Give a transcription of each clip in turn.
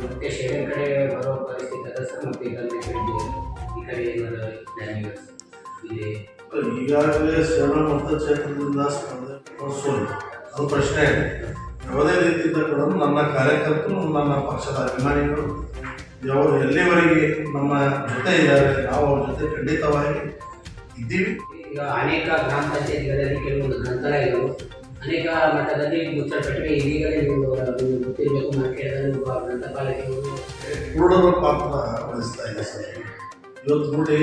ಮತ್ತೆ ಶೇಡರ್ ಕಡೆ ಬರೋ ಪರಿಸ್ಥಿತಿ ಅದ ಸರ್ ಮತ್ತೆ ಕಡೆ ಈ ಕಡೆ ಏನಾದರೂ ಪ್ಲ್ಯಾನ್ ಇದೆ ಇಲ್ಲಿ ಈಗಾಗಲೇ ಕ್ಷೇತ್ರದಿಂದ ಸ್ಪರ್ಧೆ ಅದು ಪ್ರಶ್ನೆ ಇದೆ. ಯಾವುದೇ ರೀತಿಯಿಂದ ಕೂಡ ನನ್ನ ಕಾರ್ಯಕರ್ತರು ನನ್ನ ಪಕ್ಷದ ಅಭಿಮಾನಿಗಳು ಯಾವ ಎಲ್ಲಿವರೆಗೆ ನಮ್ಮ ಜೊತೆ ಇದ್ದಾರೆ ನಾವು ಅವ್ರ ಜೊತೆ ಖಂಡಿತವಾಗಿ ಇದ್ದೀವಿ. ಈಗ ಅನೇಕ ಗ್ರಾಮ ಪಂಚಾಯತ್ಗಳಲ್ಲಿ ಅನೇಕ ಮಟ್ಟದಲ್ಲಿ ಮುಚ್ಚಲ್ಪಟ್ಟಿವೆ. ಈಗಲೇ ನೀವು ಗೊತ್ತಿರಬೇಕು ನಾನು ಕೇಳಿದ್ರೆ ಗ್ರಂಥಪಾಲಕ್ಕೆ ಪೂರ್ಣದ ಪಾತ್ರ ವಹಿಸ್ತಾ ಇದೆ ಸರ್. ಇವತ್ತು ನೋಡಿ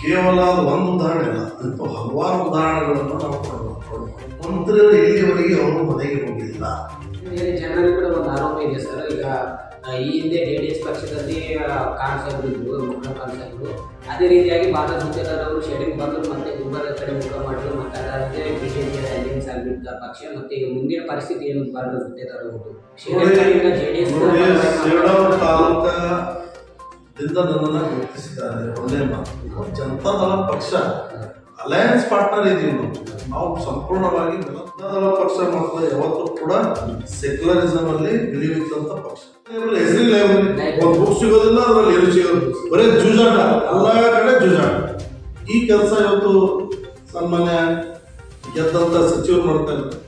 ಕೇವಲ ಒಂದು ಉದಾಹರಣೆ ಇಲ್ಲ ಅಂತೂ ಹಲವಾರು ಉದಾಹರಣೆಗಳನ್ನು ನಾವು ಕೊಡಬಹುದು ಮಂತ್ರಿಗಳು ಇಲ್ಲಿವರೆಗೆ ಅವರು ಮನೆಗೆ ಹೋಗಿಲ್ಲ. ಜನರಲ್ಲಿ ಜನರು ಕೂಡ ಒಂದು ಆರೋಪ ಇದೆ ಸರ್. ಈಗ ಈ ಹಿಂದೆ ಜೆ ಡಿ ಎಸ್ ಪಕ್ಷದಲ್ಲಿ ಕಾನ್ಸರ್ಗಳು ಇದ್ದರು ಮುಖ ಕಾನ್ಸರ್ಗಳು ಅದೇ ರೀತಿಯಾಗಿ ಭಾರತ ಜೊತೆದಾರವರು ಶೆಡಿಂಗ್ ಬಂದರು ಮತ್ತೆ ಗುಂಬರ ಕಡೆ ಮುಖ ಮಾಡಿದ್ರು ಮತ್ತೆ ಅದಾದ್ರೆ ಬಿಜೆಪಿ ಅಲಯನ್ಸ್ ಆಗಿದ್ದ ಪಕ್ಷ ಮತ್ತೆ ಈಗ ಮುಂದಿನ ಪರಿಸ್ಥಿತಿ ಏನು ಬರುತ್ತೆ ತರಬಹುದು. ತಾಲೂಕದಿಂದ ನನ್ನನ್ನು ಗುರುತಿಸಿದ್ದಾರೆ. ಒಳ್ಳೆ ಮಾತು. ಜನತಾದಳ ಪಕ್ಷ. ಅಲಯನ್ಸ್ ಪಾರ್ಟ್ನರ್ ಇದೀವಿ ನಾವು. ನಾವು ಸಂಪೂರ್ಣವಾಗಿ ಜನತಾದಳ ಪಕ್ಷ ಮಾತ್ರ. ಯಾವತ್ತೂ ಕೂಡ ಸೆಕ್ಯುಲರಿಸಮ್ ಅಲ್ಲಿ ಬಿಲಿವಿತ್ತಂತ ಪಕ್ಷ. ಹೆಸರಿಲ್ಲ ಒಂದು ಬುಕ್ ಸಿಗೋದಿಲ್ಲ ಅದರಲ್ಲಿ ಏನು ಸಿಗೋದು? ಬರೀ ಜೂಜಾಟ. ಎಲ್ಲ ಕಡೆ ಜೂಜಾಟ. ಈ ಕೆಲಸ ಇವತ್ತು ಸನ್ಮಾನ್ಯ ಗೆದ್ದಂತ ಸಚಿವರು ಮಾಡ್ತಾ ಇದ್ದಾರೆ